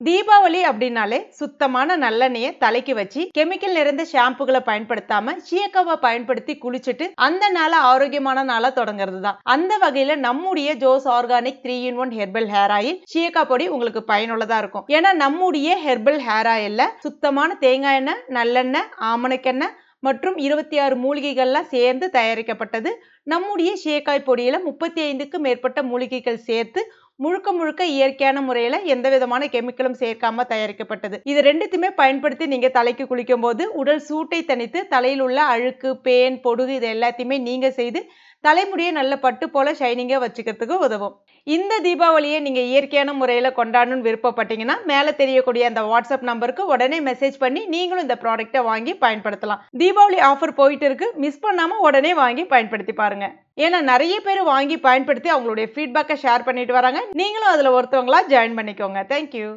தீபாவளி அப்படின்னாலே சுத்தமான நல்லெண்ணெயை தலைக்கு வச்சு கெமிக்கல் நிறைந்த ஷாம்புகளை பயன்படுத்தாம ஷியக்காவை பயன்படுத்தி குளிச்சுட்டு அந்த நாளை ஆரோக்கியமான நாளா தொடங்குறது தான் அந்த வகையில நம்முடைய Jose organic three in one herbal hair oil ஷியக்கா பொடி உங்களுக்கு பயனுள்ளதா இருக்கும். ஏன்னா நம்முடைய ஹெர்பல் ஹேர் ஆயில்ல சுத்தமான தேங்காய் எண்ணெய் நல்லெண்ணெய் ஆமணக்கெண்ணெய் மற்றும் இருபத்தி ஆறு மூலிகைகள்லாம் சேர்ந்து தயாரிக்கப்பட்டது. நம்முடைய ஷேக்காய் பொடியில் முப்பத்தி ஐந்துக்கும் மேற்பட்ட மூலிகைகள் சேர்த்து முழுக்க முழுக்க இயற்கையான முறையில் எந்த விதமான கெமிக்கலும் சேர்க்காம தயாரிக்கப்பட்டது. இது ரெண்டுத்தையுமே பயன்படுத்தி நீங்கள் தலைக்கு குளிக்கும் போது உடல் சூட்டை தணித்து தலையில் உள்ள அழுக்கு பேன் பொடுகு இது எல்லாத்தையுமே நீங்கள் செய்து தலைமுடியை நல்ல பட்டு போல ஷைனிங்காக வச்சுக்கிறதுக்கு உதவும். இந்த தீபாவளியை நீங்கள் இயற்கையான முறையில் கொண்டாடணும்னு விருப்பப்பட்டீங்கன்னா மேலே தெரியக்கூடிய அந்த வாட்ஸ்அப் நம்பருக்கு உடனே மெசேஜ் பண்ணி நீங்களும் இந்த ப்ராடக்ட்டை வாங்கி பயன்படுத்தலாம். தீபாவளி ஆஃபர் போயிட்டு இருக்கு. மிஸ் பண்ணாமல் உடனே வாங்கி பயன்படுத்தி பாருங்கள் ஏன்னா நிறைய பேர் வாங்கி பயன்படுத்தி அவங்களுடைய ஃபீட்பேக்கை ஷேர் பண்ணிட்டு வராங்க. நீங்களும் அதில் ஒருத்தவங்களா ஜாயின் பண்ணிக்கோங்க. தேங்க்யூ